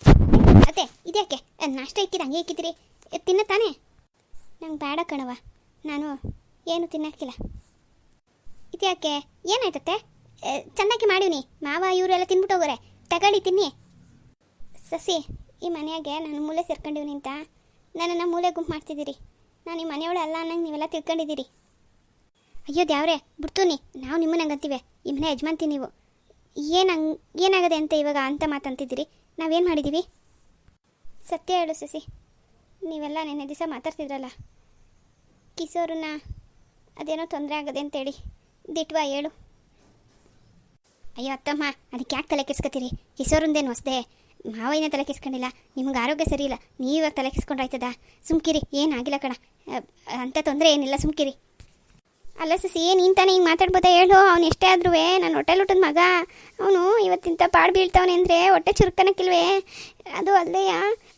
ಇದ್ಯಾಕೆ ಅಹ್, ನಾಷ್ಟ ಇಕ್ಕಿದ ಹಂಗೆ ಇಕ್ಕಿದ್ರಿ ತಿನ್ನ ತಾನೇ? ನಂಗೆ ಬೇಡ ಕಣವ ನಾನು ಏನು ತಿನ್ನಕ್ಕಿಲ್ಲ. ಇದ್ಯಾಕೆ ಏನಾಯ್ತತ್ತೆ? ಚೆನ್ನಾಗಿ ಮಾಡೀವಿ ಮಾವ ಇವರೆಲ್ಲ ತಿನ್ಬಿಟ್ಟು ಹೋಗೋರೆ. ತಗೊಳ್ಳಿ ತಿನ್ನಿ. ಸಸಿ ಈ ಮನೆಯಾಗೆ ನಾನು ಮೂಲೆ ಸೇರ್ಕೊಂಡಿವ್ನಿ ಅಂತ. ನನ್ನನ್ನು ಮೂಲೆ ಗುಂಪು ಮಾಡ್ತಿದ್ದೀರಿ. ನಾನು ಈ ಮನೆಯವಳು ಅಲ್ಲ ಅನ್ನಂಗೆ ನೀವೆಲ್ಲ ತಿಳ್ಕೊಂಡಿದ್ದೀರಿ. ಅಯ್ಯೋ ದ್ಯಾವ್ರೆ ಬಿಡ್ತೂನಿ ನಾವು ನಿಮ್ಮನ್ನ ಹಂಗಂತೀವಿ ಈ ಮನೆ ಯಜಮಾನ್ತಿ ನೀವು. ಏನು ಹಂಗೆ ಏನಾಗದೆ ಅಂತ ಇವಾಗ ಅಂತ ಮಾತಂತಿದ್ದೀರಿ? ನಾವೇನು ಮಾಡಿದ್ದೀವಿ ಸತ್ಯ ಹೇಳು ಸಸಿ. ನೀವೆಲ್ಲ ನೆನ್ನೆ ದಿವಸ ಮಾತಾಡ್ತಿದ್ರಲ್ಲ. ಕಿಸೋರನ್ನ ಅದೇನೋ ತೊಂದರೆ ಆಗದೆ ಅಂತೇಳಿ ದಿಟ್ವಾ ಹೇಳು. ಅಯ್ಯೋ ಅತ್ತಮ್ಮ, ಅದಕ್ಕೆ ಯಾಕೆ ತಲೆ ಕೆಸ್ಕೊತೀರಿ ಕಿಸೋರಿಂದೇನು ಹೊಸದೆ? ಮಾವಯ್ಯನ ತಲೆ ಕೆಸ್ಕೊಂಡಿಲ್ಲ ನಿಮ್ಗೆ ಆರೋಗ್ಯ ಸರಿ ಇಲ್ಲ. ನೀವಾಗ ತಲೆ ಕೆಸ್ಕೊಂಡ್ರಾಯ್ತದ ಸುಮ್ಕಿರಿ ಏನಾಗಿಲ್ಲ ಕಣ. ಅಂಥ ತೊಂದರೆ ಏನಿಲ್ಲ, ಸುಮ್ಕಿರಿ. ಅಲ್ಲ ಸಸಿ, ನೀನು ತಾನೇ ಹಿಂಗೆ ಮಾತಾಡ್ಬೋದಾ ಹೇಳು. ಅವ್ನು ಎಷ್ಟೇ ಆದ್ರೂ ನಾನು ಹೊಟ್ಟೆ ಊಟದ ಮಗ. ಅವನು ಇವತ್ತಿಂತ ಪಾಡು ಬೀಳ್ತಾವನೆ ಅಂದರೆ ಹೊಟ್ಟೆ ಚುರುಕನಕ್ಕಿಲ್ವೇ ಅದು ಅಲ್ಲಯ್ಯ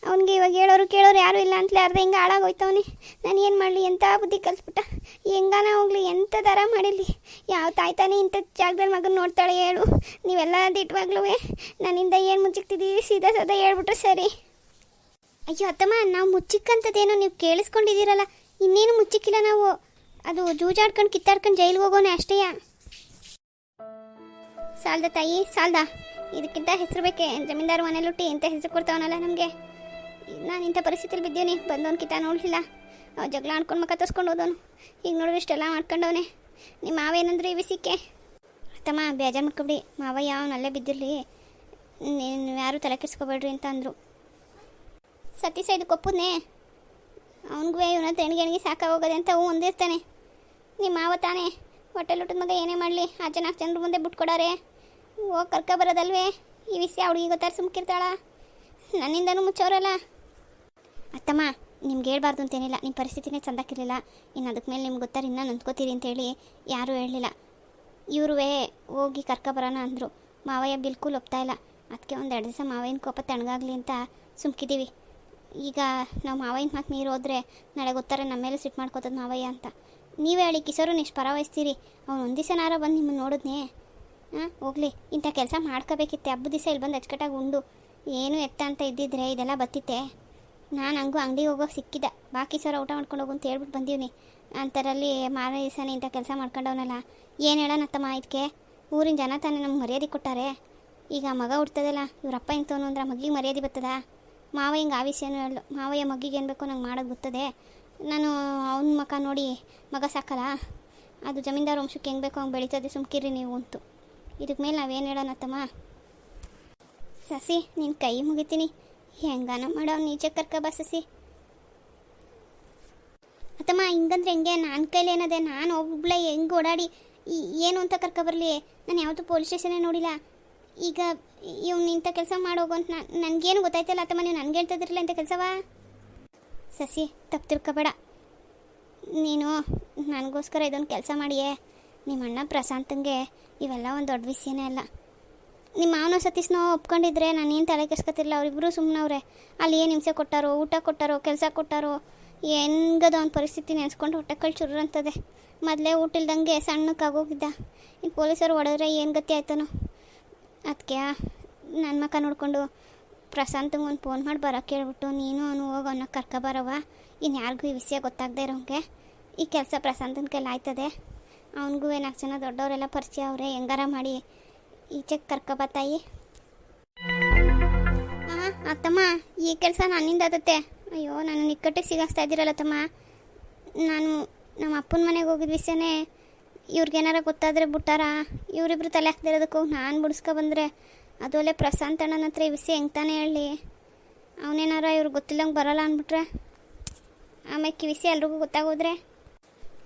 ಅವ್ನಿಗೆ ಇವಾಗ ಹೇಳೋರು ಕೇಳೋರು ಯಾರೂ ಇಲ್ಲ ಅಂತಲೇ ಅರ್ಧ ಹಿಂಗೆ ಹಾಳಾಗೋಯ್ತವನೆ. ನಾನು ಏನು ಮಾಡಲಿ ಎಂಥ ಬುದ್ಧಿ ಕಲಿಸ್ಬಿಟ್ಟ? ಹೆಂಗಾನ ಹೋಗ್ಲಿ ಎಂಥ ದರ ಮಾಡಿರಲಿ? ಯಾವ ತಾಯಿ ತಾನೇ ಇಂಥ ಜಾಗದಲ್ಲಿ ಮಗನ ನೋಡ್ತಾಳೆ ಹೇಳು. ನೀವೆಲ್ಲ ದಿಟ್ವಾಗ್ಲೂ ನನ್ನಿಂದ ಏನು ಮುಚ್ಚಿಕ್ತಿದ್ದೀವಿ ಸೀದಾ ಸದಾ ಹೇಳ್ಬಿಟ್ರೆ ಸರಿ. ಅಯ್ಯೋ ಅತ್ತಮ್ಮ, ನಾವು ಮುಚ್ಚಿಕ್ಕಂಥದ್ದೇನೋ ನೀವು ಕೇಳಿಸ್ಕೊಂಡಿದ್ದೀರಲ್ಲ. ಇನ್ನೇನು ಮುಚ್ಚಿಕ್ಕಿಲ್ಲ ನಾವು. ಅದು ಜೂಜಾಡ್ಕೊಂಡು ಕಿತ್ತಾಡ್ಕೊಂಡು ಜೈಲಿಗೆ ಹೋಗೋನೆ ಅಷ್ಟೇಯ ಸಾಲ್ದ ತಾಯಿ, ಸಾಲ್ದ. ಇದಕ್ಕಿಂತ ಹೆಸರು ಬೇಕೆ? ಜಮೀನ್ದಾರ ಮನೇಲಿ ಹುಟ್ಟಿ ಇಂಥ ಹೆಸರು ಕೊಡ್ತಾವನಲ್ಲ ನಮಗೆ. ನಾನು ಇಂಥ ಪರಿಸ್ಥಿತಿಲಿ ಬಿದ್ದೀವನಿ ಬಂದವನು ಕಿತ್ತ ನೋಡಲಿಲ್ಲ. ಅವ ಜಗಳ ಆಡ್ಕೊಂಡು ಮಕ್ಕ ತರ್ಸ್ಕೊಂಡು ಹೋದವನು. ಈಗ ನೋಡಿದ್ರೆ ಇಷ್ಟೆಲ್ಲ ಮಾಡ್ಕೊಂಡವನೆ. ನಿಮ್ಮ ಮಾವ ಏನಂದ್ರೆ ಈ ವಿಸಿಕ್ಕೆ ಅತ್ತಮ್ಮ, ಬೇಜಾರು ಮಾಡ್ಕೊಬಿಡಿ. ಮಾವ ಯಾವ ಅಲ್ಲೇ ಬಿದ್ದಿರಲಿ. ನೀನು ಯಾರು ತಲೆ ಕೆಡಿಸ್ಕೋಬೇಡ್ರಿ ಅಂತ ಅಂದರು. ಸತೀಶ ಇದು ಒಪ್ಪುದ್ನೇ ಅವನಿಗೂ ಇವನ ತೆಣಿಗೆಣಿಗೆ ಸಾಕಾಗೋಗದೆ ಅಂತ ಹೂ ಒಂದಿರ್ತಾನೆ. ನಿಮ್ಮ ಮಾವ ತಾನೇ. ಹೊಟ್ಟೆ ಊಟದ ಮಗ ಏನೇ ಮಾಡಲಿ? ಆ ಜನ ಜನರ ಮುಂದೆ ಬಿಟ್ಕೊಡಾರೆ. ಹೋಗಿ ಕರ್ಕ ಬರೋದಲ್ವೇ? ಈ ವಿಷಯ ಹುಡುಗಿ ಗೊತ್ತಾರ ಸುಮ್ಕಿರ್ತಾಳ? ನನ್ನಿಂದನೂ ಮುಚ್ಚೋರಲ್ಲ. ಅತ್ತಮ್ಮ, ನಿಮ್ಗೆ ಹೇಳ್ಬಾರ್ದು ಅಂತೇನಿಲ್ಲ. ನಿಮ್ಮ ಪರಿಸ್ಥಿತಿನೇ ಚಂದಕ್ಕಿರಲಿಲ್ಲ ಇನ್ನು ಅದಕ್ಕೆ ಮೇಲೆ ನಿಮ್ಗೆ ಗೊತ್ತಾರೆ ಇನ್ನೂ ನಂದ್ಕೋತೀರಿ ಅಂತೇಳಿ ಯಾರೂ ಹೇಳಲಿಲ್ಲ. ಇವ್ರುವೇ ಹೋಗಿ ಕರ್ಕ ಬರೋಣ ಅಂದರು. ಮಾವಯ್ಯ ಬಿಲ್ಕುಲ್ ಒಪ್ತಾ ಇಲ್ಲ. ಅದಕ್ಕೆ ಒಂದು ಎರಡು ದಿವಸ ಮಾವಯ್ಯನ ಕೋಪ ತಣ್ಣಗಾಗಲಿ ಅಂತ ಸುಮ್ಕಿದ್ದೀವಿ ಈಗ ನಾವು ಮಾವಯ್ಯನ ಮಾತು ನೀರು ಹೋದರೆ ನಾಳೆ ಗೊತ್ತಾರೆ ನಮ್ಮ ಮೇಲೆ ಸಿಟ್ಟು ಮಾಡ್ಕೋತದ ಮಾವಯ್ಯ ಅಂತ. ನೀವೇ ಹೇಳಿ ಕಿಶೋರನ್ನ ಎಷ್ಟು ಪರವಹಿಸ್ತೀರಿ? ಅವ್ನು ಒಂದು ದಿವಸನಾರ ಬಂದು ನಿಮ್ಮನ್ನು ನೋಡಿದ್ನೇ? ಹಾಂ ಹೋಗ್ಲಿ, ಇಂಥ ಕೆಲಸ ಮಾಡ್ಕೋಬೇಕಿತ್ತೆ. ಹಬ್ಬದ ದಿವಸ ಇಲ್ಲಿ ಬಂದು ಅಚ್ಚುಕಟ್ಟಾಗಿ ಉಂಡು. ಏನು ಎತ್ತ ಅಂತ ಇದ್ದಿದ್ರೆ ಇದೆಲ್ಲ ಬತ್ತಿತ್ತೆ. ನಾನು ಹಂಗೂ ಅಂಗಡಿಗೆ ಹೋಗೋಕೆ ಸಿಕ್ಕಿದ್ದ. ಬಾಕಿ ಸರ ಊಟ ಮಾಡ್ಕೊಂಡು ಹೋಗು ಅಂತ ಹೇಳ್ಬಿಟ್ಟು ಬಂದೀವಿ ಅಂಥರಲ್ಲಿ ಮಾರನೇ ದಿವಸನೇ ಇಂಥ ಕೆಲಸ ಮಾಡ್ಕೊಂಡವನಲ್ಲ. ಏನು ಹೇಳೋಣತ್ತಮ್ಮ ಇದಕ್ಕೆ ಊರಿನ ಜನ ತಾನೇ ನಮ್ಗೆ ಮರ್ಯಾದೆ ಕೊಟ್ಟಾರೆ. ಈಗ ಮಗ ಹುಡ್ತದಲ್ಲ, ಇವ್ರಪ್ಪ ಇಂಥವನು ಅಂದ್ರೆ ಮಗಿಗೆ ಮರ್ಯಾದೆ ಬರ್ತದ ಮಾವ ಹಿಂಗೆ ಆವಿಸ್ಯನು ಹೇಳು ಮಾವಯ್ಯ ಮಗಿಗೆ ಏನು ಬೇಕೋ ನಂಗೆ ಮಾಡೋದು ಗೊತ್ತದೆ. ನಾನು ಅವನ ಮಕ ನೋಡಿ ಮಗ ಸಾಕಲ್ಲ? ಅದು ಜಮೀನ್ದಾರ ವಂಶಕ್ಕೆ ಹೆಂಗೆ ಬೇಕೋ ಹಂಗೆ ಬೆಳೀತದೆ ಸುಮ್ಕಿರಿ ನೀವು ಅಂತು. ಇದಕ್ಕೆ ಮೇಲೆ ನಾವೇನು ಹೇಳೋಣತ್ತಮ್ಮ ಸಸಿ ನಿನ್ನ ಕೈ ಮುಗಿತೀನಿ. ಹೆಂಗಾನ ಮಾಡೋ ನೀಚೆ ಕರ್ಕ ಬಾ ಸಸಿ. ಅತ್ತಮ್ಮ ಹಿಂಗಂದ್ರೆ ಹೆಂಗೆ? ನನ್ನ ಕೈಲಿ ಏನದೆ? ನಾನು ಒಬ್ಬಳೆ ಹೆಂಗೆ ಓಡಾಡಿ ಏನು ಅಂತ ಕರ್ಕ ಬರಲಿ? ನಾನು ಯಾವತ್ತೂ ಪೊಲೀಸ್ ಸ್ಟೇಷನೇ ನೋಡಿಲ್ಲ. ಈಗ ಇವ್ನು ಇಂಥ ಕೆಲಸ ಮಾಡೋಗು ಅಂತ ನಾನು ನನಗೇನು ಗೊತ್ತಾಯ್ತಲ್ಲ ಅತ್ತಮ್ಮ ನೀವು ನನಗೆ ಹೇಳ್ತಿದ್ರಲ್ಲ ಇಂಥ ಕೆಲಸವಾ? ಸಸಿ ತಪ್ಪು ತಿಳ್ಕೊಬೇಡ ನೀನು ನನಗೋಸ್ಕರ ಇದೊಂದು ಕೆಲಸ ಮಾಡಿಯೇ ನಿಮ್ಮ ಅಣ್ಣ ಪ್ರಶಾಂತಂಗೆ ಇವೆಲ್ಲ ಒಂದು ದೊಡ್ಡ ವಿಷಯನೇ ಅಲ್ಲ. ನಿಮ್ಮ ಮಾವನ ಸತೀಶ್ನೋ ಒಪ್ಕೊಂಡಿದ್ರೆ ನಾನೇನು ತಲೆ ಕೆಸ್ಕೊತಿರಲಿಲ್ಲ ಅವರಿಬ್ಬರು ಸುಮ್ಮನವ್ರೆ ಅಲ್ಲಿ ಏನು ಹಿಂಸೆ ಕೊಟ್ಟಾರೋ, ಊಟ ಕೊಟ್ಟಾರೋ, ಕೆಲಸ ಕೊಟ್ಟಾರೋ, ಹೆಂಗದ ಅವ್ನ ಪರಿಸ್ಥಿತಿ ನೆನೆಸ್ಕೊಂಡು ಹೊಟ್ಟೆ ಕಳ್ ಚುರ್ರ್ ಅಂತದೆ ಮೊದಲೇ ಊಟ ಇಲ್ದಂಗೆ ಸಣ್ಣಕ್ಕಾಗೋಗಿದ್ದ. ಇನ್ನು ಪೊಲೀಸರು ಹೊಡೆದ್ರೆ ಏನು ಗತಿ ಆಯ್ತಾನೋ. ಅದಕ್ಕೆ ನನ್ನ ಮಕ್ಕ ನೋಡಿಕೊಂಡು ಪ್ರಶಾಂತಂಗೆ ಒಂದು ಫೋನ್ ಮಾಡಿ ಬರೋಕೆ ಹೇಳ್ಬಿಟ್ಟು, ನೀನು ಅವನು ಹೋಗಿ ಅವನ್ನ ಕರ್ಕೊಬರವ ಇನ್ನು ಯಾರಿಗೂ ಈ ವಿಷಯ ಗೊತ್ತಾಗದೇ ಇರೋಂಗೆ. ಈ ಕೆಲಸ ಪ್ರಶಾಂತನ ಕೈಲಿ ಆಯ್ತದೆ. ಅವನಿಗೂ ನಾಲ್ಕು ಜನ ದೊಡ್ಡವರೆಲ್ಲ ಪರಿಚಯ ಅವರೇ, ಹೆಂಗಾರ ಮಾಡಿ ಈಚೆಗೆ ಕರ್ಕ ತಾಯಿ. ಹಾಂ ಅತ್ತಮ್ಮ, ಈ ಕೆಲಸ ನನ್ನಿಂದ ಆದತ್ತೆ ಅಯ್ಯೋ, ನಾನು ನಿಕ್ಕಟ್ಟಿಗೆ ಸಿಗಾಸ್ತಾ ಇದ್ದೀರಲ್ಲ ತಮ್ಮ ನಾನು ನಮ್ಮ ಅಪ್ಪನ ಮನೆಗೆ ಹೋಗಿದ ವಿಷಯನೇ ಇವ್ರಿಗೇನಾರ ಗೊತ್ತಾದರೆ ಬಿಟ್ಟಾರ? ಇವರಿಬ್ರು ತಲೆ ಹಾಕ್ದಿರೋದಕ್ಕೂ ನಾನು ಬಿಡಿಸ್ಕೊ ಬಂದರೆ ಅದು ಅಲ್ಲೇ ಪ್ರಶಾಂತ್ ಅಣ್ಣನ ಹತ್ರ ಈ ವಿಷಯ ಹೆಂಗೆ ತಾನೇ ಹೇಳಿ. ಅವನೇನಾರ ಇವ್ರು ಗೊತ್ತಿಲ್ಲಂಗೆ ಬರಲ್ಲ ಅಂದ್ಬಿಟ್ರೆ ಆಮೇಲೆ ಈ ವಿಷಯ ಎಲ್ರಿಗೂ ಗೊತ್ತಾಗೋದ್ರೆ,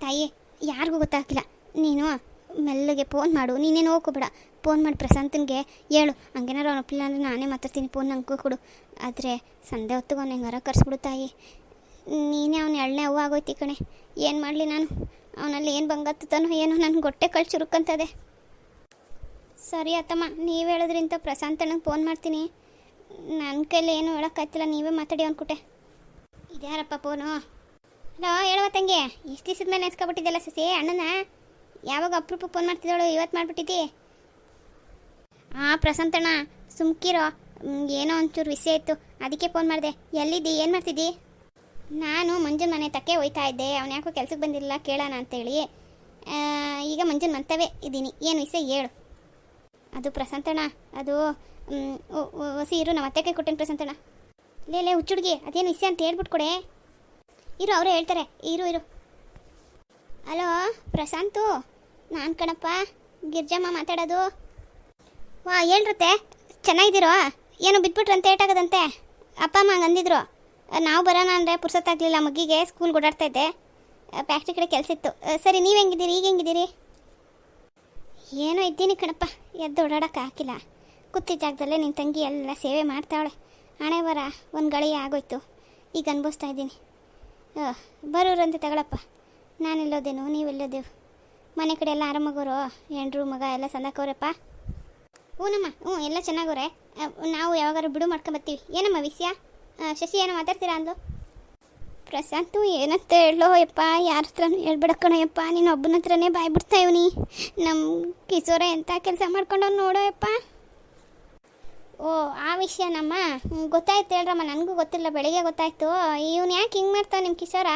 ತಾಯಿ, ಯಾರಿಗೂ ಗೊತ್ತಾಗಿಲ್ಲ ನೀನು ಮೆಲ್ಲಗೆ ಫೋನ್ ಮಾಡು, ನೀನೇನು ಹೋಗ್ಕೋಬೇಡ. ಫೋನ್ ಮಾಡಿ ಪ್ರಶಾಂತನಿಗೆ ಹೇಳು. ಹಂಗೇನಾರು ಅವ್ನ ಒಪ್ಪಿಲ್ಲ ಅಂದ್ರೆ ನಾನೇ ಮಾತಾಡ್ತೀನಿ, ಫೋನ್ ನಂಗೂ ಕೊಡು. ಆದರೆ ಸಂಧೆ ಹೊತ್ತಿಗೆ ಅವ್ನು ಹೆಂಗಾರ ಕರ್ಸ್ಬಿಡು ತಾಯಿ. ನೀನೇ ಅವ್ನು ಎಳ್ಳೆ ಹೂವು ಆಗೋಯ್ತಿ ಕಣೆ. ಏನು ಮಾಡಲಿ ನಾನು? ಅವನಲ್ಲಿ ಏನು ಬಂಗಾತತನೋ ಏನೋ ನನಗೆ ಗೊಟ್ಟೆ ಕಳ್ಸಿ ಚುರುಕಂತದೆ ಸರಿ ಅತ್ತಮ್ಮ, ನೀವು ಹೇಳೋದ್ರಿಂದ ಪ್ರಶಾಂತನಿಗೆ ಫೋನ್ ಮಾಡ್ತೀನಿ. ನನ್ನ ಕೈಲಿ ಏನು ಹೇಳೋಕ್ಕಾಯ್ತಿಲ್ಲ ನೀವೇ ಮಾತಾಡಿ ಅಂದ್ಕೊಟ್ಟೆ ಇದ್ಯಾರಪ್ಪ ಫೋನು ಹಲೋ, ಹೇಳುವ ತಂಗಿ. ಇಷ್ಟು ದಿವಸದ ಮೇಲೆ ನೆನ್ಸ್ಕೊಬಿಟ್ಟಿದ್ದಲ್ಲ ಸಸಿ, ಅಣ್ಣನ? ಯಾವಾಗ ಅಪ್ರೂಪ ಫೋನ್ ಮಾಡ್ತಿದ್ದಾಳು ಇವತ್ತು ಮಾಡಿಬಿಟ್ಟಿದ್ದಿ? ಹಾಂ ಪ್ರಶಾಂತಣ್ಣ ಸುಮ್ಕಿರೋ. ಏನೋ ಒಂಚೂರು ವಿಷಯ ಇತ್ತು. ಅದಕ್ಕೆ ಫೋನ್ ಮಾಡಿದೆ. ಎಲ್ಲಿದ್ದಿ, ಏನು ಮಾಡ್ತಿದ್ದಿ? ನಾನು ಮಂಜುನ ಮನೆ ತಕ್ಕೆ ಹೋಯ್ತಾ ಇದ್ದೆ. ಅವನು ಯಾಕೋ ಕೆಲ್ಸಕ್ಕೆ ಬಂದಿಲ್ಲ ಕೇಳೋಣ ಅಂತೇಳಿ ಈಗ ಮಂಜುನ ಮಂತವೇ ಇದ್ದೀನಿ. ಏನು ವಿಷಯ ಹೇಳು. ಅದು ಪ್ರಸಂತಣ್ಣ ಅದು ಸೀರು ನಮ್ಮ ಅತ್ತೆ ಕೈ ಕೊಟ್ಟೇನು ಪ್ರಸಂತಣ್ಣ ಲೇ ಲೇ, ಹುಚ್ಚುಡ್ಗಿ, ಅದೇನು ವಿಷಯ ಅಂತ ಹೇಳ್ಬಿಟ್ಟು ಕೊಡೆ. ಇರು, ಅವರೇ ಹೇಳ್ತಾರೆ. ಇರು ಇರು. ಹಲೋ, ಪ್ರಶಾಂತು? ನಾನು ಕಣಪ್ಪ, ಗಿರ್ಜಮ್ಮ ಮಾತಾಡೋದು. ವಾ ಹೇಳ್ರತ್ತೆ ಚೆನ್ನಾಗಿದ್ದೀರೋ? ಏನು ಬಿದ್ಬಿಟ್ರಂತೆ ಏಟಾಗದಂತೆ? ಅಪ್ಪ, ಅಮ್ಮ ಹಂಗೆ ಅಂದಿದ್ರು. ನಾವು ಬರೋಣ ಅಂದರೆ ಪುರ್ಸೊತ್ತಾಗಲಿಲ್ಲ, ಮಗ್ಗಿಗೆ ಸ್ಕೂಲ್ಗೆ ಓಡಾಡ್ತಾ ಇದ್ದೆ. ಫ್ಯಾಕ್ಟ್ರಿ ಕಡೆ ಕೆಲಸ ಇತ್ತು. ಸರಿ, ನೀವು ಹೆಂಗಿದ್ದೀರಿ? ಈಗ ಹೆಂಗಿದ್ದೀರಿ? ಏನೋ ಇದ್ದೀನಿ ಕಣಪ್ಪ. ಎದ್ದು ಓಡಾಡೋಕೆ ಹಾಕಿಲ್ಲ. ಕೂತಿದ್ದ ಜಾಗದಲ್ಲೇ ನಿನ್ನ ತಂಗಿ ಎಲ್ಲ ಸೇವೆ ಮಾಡ್ತಾವಳೆ. ಹಣೆ ಬರ ಒಂದು ಗಳಿಗೆ ಆಗೋಯ್ತು. ಈಗ ಅನ್ಭವಿಸ್ತಾ ಇದ್ದೀನಿ. ಬರೋರಂತೆ ತಗೊಳಪ್ಪ. ನೀವು ಎಲ್ಲೋದೆವು. ಮನೆ ಕಡೆ ಎಲ್ಲ ಆರಾಮಾಗೋರು? ಹೆಂಡ್ರು ಮಗ ಎಲ್ಲ ಸಂದಕವ್ರಪ್ಪ ಹ್ಞೂನಮ್ಮ ಹ್ಞೂ, ಎಲ್ಲ ಚೆನ್ನಾಗವ್ರೆ ನಾವು ಯಾವಾಗಾರು ಬಿಡು ಮಾಡ್ಕೊಂಬರ್ತೀವಿ ಏನಮ್ಮ ವಿಷಯ? ಶಶಿ ಏನೋ ಮಾತಾಡ್ತೀರಾ ಅಂದ್ಲು? ಪ್ರಶಾಂತು, ಏನಂತ ಹೇಳೋ ಯಪ್ಪ ಯಾರ ಹತ್ರನೂ ಕಣೋ ಯಪ್ಪ ನೀನು ಒಬ್ಬನ ಹತ್ರನೇ ಬಾಯ್ಬಿಡ್ತಾ ಇವ್ನಿ. ನಮ್ಮ ಕಿಶೋರ ಎಂಥ ಕೆಲಸ ಮಾಡ್ಕೊಂಡವ್ ನೋಡೋ ಯಪ್ಪ ಓ, ಆ ವಿಷಯನಮ್ಮ? ಗೊತ್ತಾಯ್ತು ಹೇಳ್ರಮ್ಮ, ನನಗೂ ಗೊತ್ತಿಲ್ಲ, ಬೆಳಿಗ್ಗೆ ಗೊತ್ತಾಯ್ತು. ಇವ್ನು ಯಾಕೆ ಹಿಂಗೆ ಮಾಡ್ತಾವ ನಿಮ್ಮ ಕಿಶೋರ?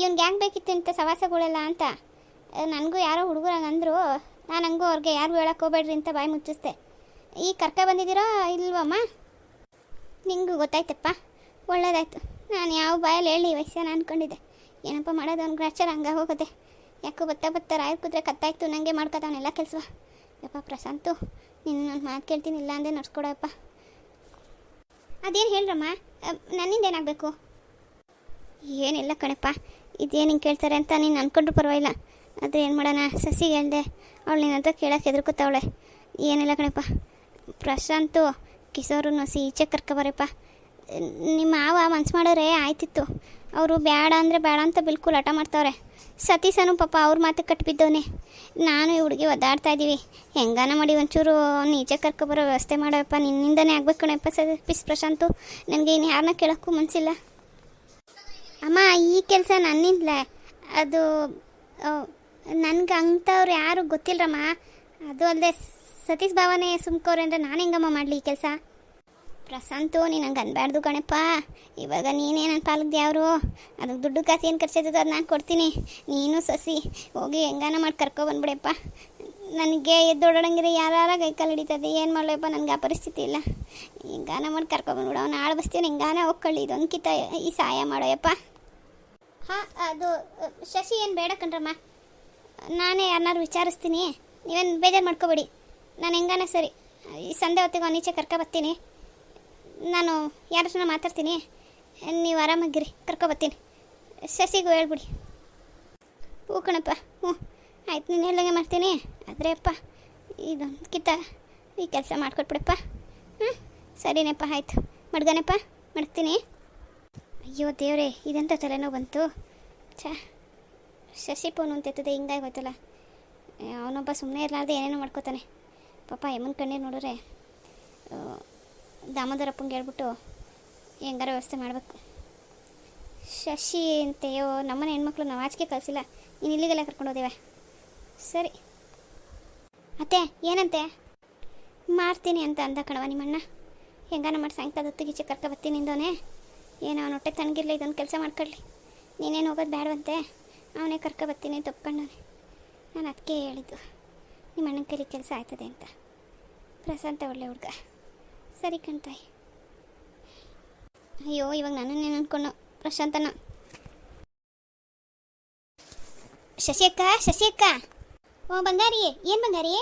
ಇವ್ನಿಗೆ ಯಾಕೆ ಬೇಕಿತ್ತು ಇಂಥ ಸವಾಸಗಳೆಲ್ಲ ಅಂತ. ನನಗೂ ಯಾರೋ ಹುಡುಗರಾಗ ಅಂದರು, ನಾನು ಹಂಗೂ ಅವ್ರಿಗೆ ಯಾರು ಹೇಳಕ್ಕೆ ಹೋಗ್ಬೇಡ್ರಿ ಅಂತ ಬಾಯಿ ಮುಚ್ಚಿಸ್ದೆ. ಈಗ ಕರ್ಕ ಬಂದಿದ್ದೀರೋ ಇಲ್ವಮ್ಮ? ನಿಂಗೂ ಗೊತ್ತಾಯ್ತಪ್ಪ, ಒಳ್ಳೇದಾಯ್ತು. ನಾನು ಯಾವ ಬಾಯಲ್ಲಿ ಹೇಳಿ ವಯಸ್ಸನ್ನು ಅನ್ಕೊಂಡಿದ್ದೆ. ಏನಪ್ಪ ಮಾಡೋದು? ಅವ್ನು ಗ್ರಾಚಾರ ಹಂಗೆ ಹೋಗುತ್ತೆ. ಯಾಕೋ ಬತ್ತಾ ಬತ್ತ ರಾಯರ್ ಕೂತ್ರೆ ಕತ್ತಾಯ್ತು. ನನಗೆ ಮಾಡ್ಕೊತಾವನೆಲ್ಲ ಕೆಲಸ ಯಪ್ಪ ಪ್ರಶಾಂತು, ನಾನು ಮಾತು ಕೇಳ್ತೀನಿ, ಇಲ್ಲ ಅಂದೇ ನಡ್ಸ್ಕೊಡಪ್ಪ. ಅದೇನು ಹೇಳ್ರಮ್ಮ? ನನ್ನಿಂದ ಏನಾಗಬೇಕು? ಏನಿಲ್ಲ ಕಣಪ್ಪ. ಇದೇನು ಹಿಂಗೆ ಕೇಳ್ತಾರೆ ಅಂತ ನೀನು ಅನ್ಕೊಂಡ್ರು ಪರವಾಗಿಲ್ಲ. ಅದು ಏನು ಮಾಡೋಣ? ಸಸಿಗೆ ಹೇಳ್ದೆ. ಅವಳು ನಿನ್ನ ಹತ್ರ ಕೇಳೋಕ್ಕೆ ಹೆದರ್ಕೋತಾವಳೆ. ಏನಿಲ್ಲ ಕಣಪ್ಪ. ಪ್ರಶಾಂತು ಕಿಸೋರು ನಸಿ ಈಚೆ ಕರ್ಕೊಬರಪ್ಪ ನಿಮ್ಮ ಮಾವ ಮನ್ಸು ಮಾಡೋರೆ ಆಯ್ತಿತ್ತು. ಅವರು ಬೇಡ ಅಂದರೆ ಬೇಡ ಅಂತ ಬಿಲ್ಕುಲ್ ಹಠ ಮಾಡ್ತಾವ್ರೆ. ಸತೀಶನು ಪಾಪ ಅವ್ರ ಮಾತು ಕಟ್ಬಿದ್ದವನೆ. ನಾನು ಈ ಹುಡುಗಿ ಒದ್ದಾಡ್ತಾ ಇದ್ದೀವಿ ಹೆಂಗಾನ ಮಾಡಿ ಒಂಚೂರು ಅವ್ನ ಈಚೆ ಕರ್ಕೊಬರೋ ವ್ಯವಸ್ಥೆ ಮಾಡೋಪ್ಪ ನಿನ್ನಿಂದನೇ ಆಗ್ಬೇಕು ಕಣಪ್ಪ ಸ ಪಿಸ್ ಪ್ರಶಾಂತು. ನನಗೆ ಇನ್ನು ಯಾರನ್ನ ಕೇಳೋಕ್ಕೂ ಮನಸ್ಸಿಲ್ಲ ಅಮ್ಮ, ಈ ಕೆಲಸ ನನ್ನಿಂದಲೇ. ಅದು ನನಗೆ ಅಂಥವ್ರು ಯಾರು ಗೊತ್ತಿಲ್ಲರಮ್ಮ ಅದು ಅಲ್ಲದೆ ಸತೀಶ್ ಭಾವನೆ ಸುಮ್ಕೋರೆ ಅಂದರೆ ನಾನು ಹೆಂಗಮ್ಮ ಮಾಡಲಿ ಈ ಕೆಲಸ? ಪ್ರಶಾಂತು ನೀನು ನಂಗೆ ಅನ್ಬಾರ್ದು ಕಣಪ್ಪ. ಇವಾಗ ನೀನೇ ನನ್ನ ಪಾಲಕ್ ದೇವರು ಅದಕ್ಕೆ ದುಡ್ಡು ಕಾಸು ಏನು ಖರ್ಚಾಯ್ತದ ಅದು ನಾನು ಕೊಡ್ತೀನಿ. ನೀನು ಸಸಿ, ಹೋಗಿ ಹೆಂಗಾನ ಮಾಡಿ ಕರ್ಕೊಬಂದ್ಬಿಡಪ್ಪ ನನಗೆ ಎದ್ದೋಡಂಗಿರಿ ಯಾರ ಕೈ ಕಾಲು ಹಿಡಿತದೆ. ಏನು ಮಾಡಲಪ್ಪ ನನಗೆ ಆ ಪರಿಸ್ಥಿತಿ ಇಲ್ಲ. ಹೆಂಗಾನ ಮಾಡಿ ಕರ್ಕೊಬಂದ್ಬಿಡು ಅವ್ನು ಆಳು ಬಸ್ತೀನಿ ಹೆಂಗಾನ ಹೋಗ್ಕೊಳ್ಳಿ. ಇದೊಂದು ಕಿತ್ತ ಈ ಸಹಾಯ ಮಾಡೋಯಪ್ಪ. ಹಾಂ, ಅದು, ಶಶಿ ಏನು ಬೇಡ ಕಣ್ರಮ್ಮ. ನಾನೇ ಯಾರನ್ನಾರು ವಿಚಾರಿಸ್ತೀನಿ. ನೀವೇನು ಬೇಜಾರು ಮಾಡ್ಕೋಬೇಡಿ. ನಾನು ಹೆಂಗಾನ ಸರಿ. ಈ ಸಂಧೆ ಹೊತ್ತಿಗೆ ಅವ್ನ ಕರ್ಕೊ ಬರ್ತೀನಿ ನಾನು ಯಾರ ಜನ ಮಾತಾಡ್ತೀನಿ. ನೀವು ಆರಾಮಾಗಿರಿ, ಕರ್ಕೊ ಸಸಿಗೂ ಹೇಳ್ಬಿಡಿ. ಹ್ಞೂ ಕಣಪ್ಪ, ಹ್ಞೂ. ಆಯ್ತು, ನೀನು ಹೇಳ್ದಂಗೆ ಮಾಡ್ತೀನಿ. ಆದರೆ ಅಪ್ಪ ಇದೊಂದಕ್ಕಿಂತ ಈ ಕೆಲಸ ಮಾಡ್ಕೊಟ್ಬಿಡಪ್ಪ. ಹ್ಞೂ, ಸರಿನಪ್ಪ, ಆಯಿತು. ಮಡ್ಗನಪ್ಪ, ಮಡ್ತೀನಿ. ಅಯ್ಯೋ ದೇವ್ರೆ, ಇದೆಂಥ ತಲೆನೋ ಬಂತು. ಛ, ಸಸಿ ಪೋನು ಅಂತ ಎತ್ತದೆ, ಹಿಂಗಾಗಿ ಹೋಯ್ತಲ್ಲ. ಅವನೊಬ್ಬ ಸುಮ್ಮನೆ ಇರಲಾರ್ದೆ ಏನೇನೋ ಮಾಡ್ಕೋತಾನೆ. ಪಾಪ, ಯಮನ್ ಕಣ್ಣೀರು ನೋಡಿದ್ರೆ ದಾಮೋದರಪ್ಪಂಗೆ ಹೇಳ್ಬಿಟ್ಟು ಹೆಂಗಾರ ವ್ಯವಸ್ಥೆ ಮಾಡಬೇಕು. ಶಶಿ ಅಂತೆಯೋ, ನಮ್ಮನೆ ಹೆಣ್ಮಕ್ಳು ನಾವು ಆಚೆಗೆ ಕಳಿಸಿಲ್ಲ ನೀನು ಇಲ್ಲಿಗೆಲ್ಲ ಕರ್ಕೊಂಡು ಹೋದೇವೆ. ಸರಿ. ಅತ್ತೆ, ಏನಂತೆ? ಮಾಡ್ತೀನಿ ಅಂತ ಅಂದ ಕಣವ ನಿಮ್ಮಣ್ಣ. ಹೆಂಗಾನ ಮಾಡಿ ಸಾಯಂಕಾಲ ಹೊತ್ತಿಗೆ ಈಚೆ ಕರ್ಕೊ ಬರ್ತೀನಿ ಇಂದೋನೆ ಏನೋ ಅವನ ಹೊಟ್ಟೆ ತನಗಿರ್ಲಿ, ಇದೊಂದು ಕೆಲಸ ಮಾಡ್ಕೊಳ್ಳಿ ನೀನೇನು ಹೋಗೋದು ಬೇಡವಂತೆ ಅವನೇ ಕರ್ಕೊ ಬರ್ತೀನಿ ತಪ್ಕೊಂಡವನೆ ನಾನು ಅದಕ್ಕೆ ಹೇಳಿದ್ದು. ನಿಮ್ಮ ಅಣ್ಣನ ಕೈಲಿ ಕೆಲಸ ಆಯ್ತದೆ ಅಂತ. ಪ್ರಶಾಂತ ಒಳ್ಳೆ ಹುಡುಗ. ಸರಿ ಕಣ್ತಾಯಿ. ಅಯ್ಯೋ, ಇವಾಗ ನನ್ನನ್ನೇನು ಅನ್ಕೊಂಡು. ಪ್ರಶಾಂತನ. ಶಶಿಯಕ್ಕ ಶಶಿಯಕ್ಕ. ಓ, ಬಂಗಾರಿ, ಏನು ಬಂಗಾರಿ?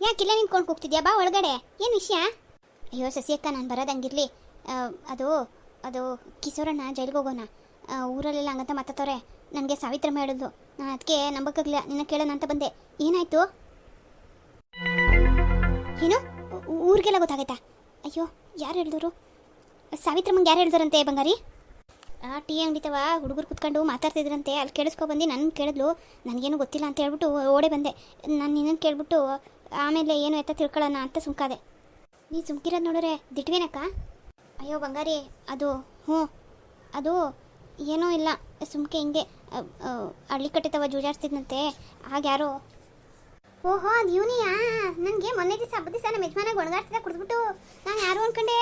ಯಾಕಿಲ್ಲ ನಿಂತ್ಕೊಂಡು ಕೂಗ್ತಿದ್ಯಾ ಬಾ ಒಳಗಡೆ. ಏನು ವಿಷಯ? ಅಯ್ಯೋ, ಶಶಿಯಕ್ಕ, ನಾನು ಬರೋದಂಗಿರ್ಲಿ. ಅದು ಅದು ಕಿಸೋರಣ್ಣ ಜೈಲಿಗೆ ಹೋಗೋಣ. ಊರಲ್ಲೆಲ್ಲ ಹಂಗಂತ ಮಾತಾಡ್ತವ್ರೆ. ನನಗೆ ಸಾವಿತ್ರಮ್ಮ ಹೇಳಿದ್ಲು. ನಾನು ಅದಕ್ಕೆ ನಂಬಕ್ಕಾಗಲಿಲ್ಲ. ನಿನ್ನ ಕೇಳೋಣ ಅಂತ ಬಂದೆ. ಏನಾಯ್ತು? ಏನು? ಊರಿಗೆಲ್ಲ ಗೊತ್ತಾಗೈತಾ? ಅಯ್ಯೋ, ಯಾರು ಹೇಳಿದ್ರು? ಸಾವಿತ್ರಮ್ಮಂಗೆ ಯಾರು ಹೇಳಿದ್ರಂತೆ ಬಂಗಾರಿ? ಆ, ಟೀ ಅಂಗಡಿತವ ಹುಡುಗರು ಕುತ್ಕೊಂಡು ಮಾತಾಡ್ತಿದ್ರಂತೆ, ಅಲ್ಲಿ ಕೇಳಿಸ್ಕೊಬಂದು ನನ್ನ ಕೇಳಿದ್ಲು, ನನಗೇನು ಗೊತ್ತಿಲ್ಲ ಅಂತ ಹೇಳ್ಬಿಟ್ಟು ಓಡೆ ಬಂದೆ. ನಾನು ನಿನ್ನನ್ನು ಕೇಳಿಬಿಟ್ಟು, ಆಮೇಲೆ ಏನು ಎತ್ತ ತಿಳ್ಕೊಳ್ಳೋಣ ಅಂತ ಸುಮ್ಕಾದೆ. ನೀ ಸುಮ್ಕಿರೋದು ನೋಡಿದ್ರೆ ದಿಟ್ವೇನಕ್ಕ? ಅಯ್ಯೋ ಬಂಗಾರಿ, ಅದು, ಹ್ಞೂ, ಅದು ಏನೂ ಇಲ್ಲ, ಸುಮ್ಕೆ ಹಿಂಗೆ ಹಳ್ಳಿ ಕಟ್ಟಿತವ ಜೂಜಾಡ್ತಿದ್ನಂತೆ ಆಗ ಯಾರೋ ಓಹೋ ಅದು ಇವನಿಯಾ ನನಗೆ ಮೊನ್ನೆ ದಿವಸ ಹಬ್ಬದ ದಿವಸ ನಮ್ಮ ಯಜಮಾನ ಒಣಗಾಡ್ಸಿದ ಕುಡಿದ್ಬಿಟ್ಟು. ನಾನು ಯಾರು ಅನ್ಕೊಂಡೆ,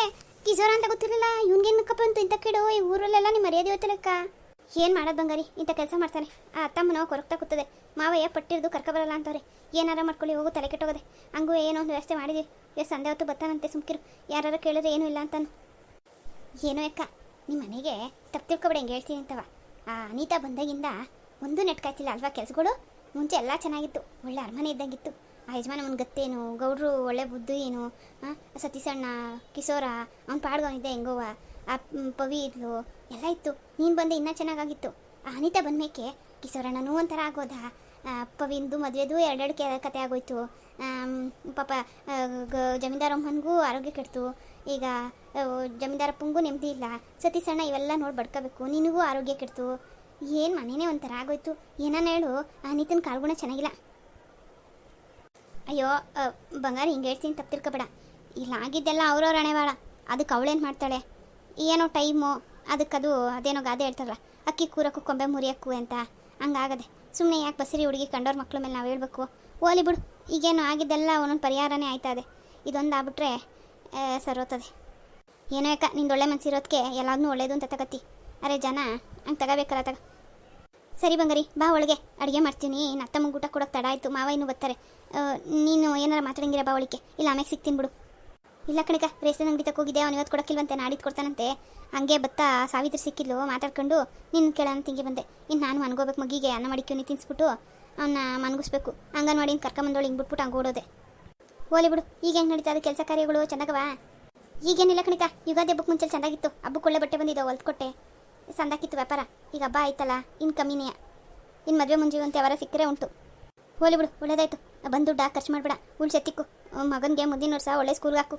ಕಿಶೋರ ಅಂತ ಗೊತ್ತಿರಲಿಲ್ಲ ಇವ್ನಿಗೆ ಏನಕ್ಕಪ್ಪ ಅಂತ ಇಂಥ ಕೇಡು ಈ ಊರಲ್ಲೆಲ್ಲ ನಿಮ್ಮ ಮರ್ಯಾದೆ ಹೋಯ್ತಲಕ್ಕ ಏನು ಮಾಡೋದು ಬಂಗಾರಿ ಇಂಥ ಕೆಲಸ ಮಾಡ್ತಾನೆ ಆ ಅತ್ತಮ್ಮನೋ ಕೊರಗ್ತಾ ಕೂತದೆ. ಮಾವಯ್ಯ ಪಟ್ಟಿರ್ದು ಕರ್ಕೊಬರಲ್ಲ ಅಂತವ್ರೆ. ಏನಾರ ಮಾಡ್ಕೊಳ್ಳಿ, ಹೋಗು, ತಲೆ ಕೆಟ್ಟೋಗದೆ. ಹಂಗೂ ಏನೋ ಒಂದು ವ್ಯವಸ್ಥೆ ಮಾಡಿದ್ವಿ. ಎಷ್ಟು ಸಂದೆ ಹೊತ್ತು ಬತ್ತಾನಂತೆ ಸುಮ್ಕಿರು. ಯಾರು ಕೇಳಿದ್ರೆ ಏನೂ ಇಲ್ಲ ಅಂತಾನು. ಏನೋ ಅಕ್ಕ ನಿಮ್ಮ ಮನೆಗೆ ತಪ್ಪು ತಿಳ್ಕೊಬೇಡಿ ಹೆಂಗೆ ಹೇಳ್ತೀನಿ ಅಂತವ. ಆ, ಅನಿತಾ ಬಂದಾಗಿಂದ ಒಂದು ನೆಟ್ಕಾಯ್ತಿಲ್ಲ ಅಲ್ವಾ ಕೆಲಸಗಳು? ಮುಂಚೆ ಎಲ್ಲ ಚೆನ್ನಾಗಿತ್ತು. ಒಳ್ಳೆ ಅರಮನೆ ಇದ್ದಂಗಿತ್ತು. ಆ ಯಜಮಾನ ಅವ್ನ ಗತ್ತೇನು? ಗೌಡ್ರು ಒಳ್ಳೆ ಬುದ್ಧು ಏನು? ಸತೀಸಣ್ಣ ಕಿಶೋರ, ಅವ್ನ ಪಾಡ್ಗವನಿದ್ದೆ ಹೆಂಗೋವ ಆ ಪವಿ ಇದ್ಲು. ಎಲ್ಲ ಇತ್ತು. ನೀನು ಬಂದೆ ಇನ್ನೂ ಚೆನ್ನಾಗಾಗಿತ್ತು. ಆ ಅನಿತಾ ಬಂದ್ಮೇಕೆ ಕಿಶೋರಣ್ಣನೂ ಒಂಥರ ಆಗೋದ. ಪವಿಂದು ಮದುವೆದು ಎರಡೆರಡು ಕೆ, ಕತೆ ಆಗೋಯ್ತು. ಪಾಪ ಗ- ಜಮೀನ್ದಾರಮ್ಮನಿಗೂ ಆರೋಗ್ಯ ಕೆಡ್ತು. ಈಗ ಜಮೀನ್ದಾರಪ್ಪಂಗೂ ನೆಮ್ಮದಿ ಇಲ್ಲ. ಸತೀಸಣ್ಣ ಇವೆಲ್ಲ ನೋಡಿ ಬಡ್ಕೋಬೇಕು. ನಿನಗೂ ಆರೋಗ್ಯ ಕೆಡ್ತು. ಏನು ಮನೇನೇ ಒಂಥರ ಆಗೋಯ್ತು? ಏನಾನ ಹೇಳು? ಆ ನೀತನ ಕಾಲ್ಗುಣ ಚೆನ್ನಾಗಿಲ್ಲ. ಅಯ್ಯೋ ಬಂಗಾರ ಹಿಂಗೆ ಹೇಳ್ತೀನಿ, ತಪ್ಪು ತಿಳ್ಕೊಬೇಡ. ಇಲ್ಲ ಆಗಿದ್ದೆಲ್ಲ ಅವ್ರವ್ರ ಹಣೆ ಅದಕ್ಕೆ ಅವಳೇನು ಮಾಡ್ತಾಳೆ? ಏನೋ ಟೈಮು ಅದು ಅದೇನೋ ಗಾದೆ ಹೇಳ್ತಾರಲ್ಲ, ಅಕ್ಕಿ ಕೂರಕ್ಕೂ ಕೊಂಬೆ ಮುರಿಯಕ್ಕು ಅಂತ. ಹಂಗಾಗದೆ ಸುಮ್ಮನೆ ಯಾಕೆ ಬಸರಿ ಹುಡುಗಿ ಕಂಡೋರ್ ಮಕ್ಳ ಮೇಲೆ ನಾವು ಹೇಳ್ಬೇಕು? ಓಲಿ ಬಿಡು, ಈಗೇನು ಆಗಿದ್ದೆಲ್ಲ ಒಂದೊಂದು ಪರಿಹಾರನೇ ಆಯ್ತಾ ಇದೆ. ಇದೊಂದು ಆಗ್ಬಿಟ್ರೆ ಸರೋತದೆ. ಏನೋ ಯಾಕ ನಿಂದೊಳ್ಳೆ ಎಲ್ಲಾದನ್ನೂ ಎಲ್ಲದನ್ನೂ ಒಳ್ಳೇದು ಅಂತ ತಗತ್ತಿ ಅರೆ ಜನ, ಹಂಗೆ ತಗೋಬೇಕಲ್ಲ ತಗ. ಸರಿ ಬಂಗಾರಿ, ಬಾ ಒಳಗೆ. ಅಡುಗೆ ಮಾಡ್ತೀನಿ. ಇನ್ನು ಅತ್ತಮ್ಮಂಗೆ ಊಟ ಕೊಡೋಕೆ ತಡ ಆಯಿತು. ಮಾವ ಇನ್ನೂ ಬರ್ತಾರೆ. ನೀನು ಏನಾರು ಮಾತಾಡಂಗಿರ ಬಾ ಒಳಗೆ ಇಲ್ಲ ಆಮೇಲೆ ಸಿಗ್ತೀನಿ ಬಿಡು. ಇಲ್ಲ ಕಣಕ ರೇಷನ್ ಅಂಗಡಿ ಹೋಗಿದೆ ಅವ್ನು ಇವತ್ತು ಕೊಡೋಕ್ಕಿಲ್ವಂತೆ. ನಾಡಿದ್ದು ಕೊಡ್ತಾನಂತೆ. ಹಂಗೆ ಬತ್ತಾ ಸಾವಿತ್ರಿ ಸಿಕ್ಕಿದ್ಲು, ಮಾತಾಡ್ಕೊಂಡು ನಿನ್ನ ಕೇಳೋಣ ತಿಂಗಿ ಬಂದೆ. ಇನ್ನು ನಾನು ಮನ್ಗೋಬೇಕು ಮಗಿಗೆ ಅನ್ನ ಮಾಡಿಕ್ಯೂನಿ ತಿನ್ಸ್ಬಿಟ್ಟು ಅವನ್ನ ಮನ್ಗಿಸ್ಬೇಕು. ಅಂಗನವಾಡಿನ ಕರ್ಕೊಂಬಂದೋಳು ಹಿಂಗೆ ಬಿಟ್ಬಿಟ್ಟು ಹಂಗೆ ಓಡೋದೆ. ಓಲಿ ಬಿಡು. ಈಗ ಹೆಂಗೆ ನಡೀತಾ ಅದು ಕೆಲಸ ಕಾರ್ಯಗಳು? ಚೆನ್ನಾಗವಾ? ಈಗೇನಿಲ್ಲ ಕಣಿಕ ಯುಗಾದಿ ಹಬ್ಬಕ್ಕೆ ಮುಂಚೆ ಚೆನ್ನಾಗಿತ್ತು ಹಬ್ಬಕ್ಕೆ ಒಳ್ಳೆ ಬಟ್ಟೆ ಬಂದಿದ್ದಾವೆ ಹೊಲ್ಕೊಟ್ಟೆ ಸಂದಾಕಿತ್ತು ವ್ಯಾಪಾರ. ಈಗ ಹಬ್ಬ ಆಯ್ತಲ್ಲ, ಇನ್ ಕಮ್ಮಿನೇ ಇನ್ ಮದುವೆ ಮುಂಜಿ ಅಂತ ಯಾವಾರ ಸಿಕ್ಕರೆ ಉಂಟು. ಹೋಲಿ ಬಿಡು, ಒಳ್ಳೇದಾಯ್ತು. ಬಂದು ದುಡ್ಡ, ಖರ್ಚು ಮಾಡಬೇಡ. ಉಳ್ಸೆತ್ತಿಕ್ಕು ಮಗನಿಗೆ ಮುಂದಿನ ವರ್ಷ ಒಳ್ಳೆ ಸ್ಕೂಲ್ಗೆ ಹಾಕು.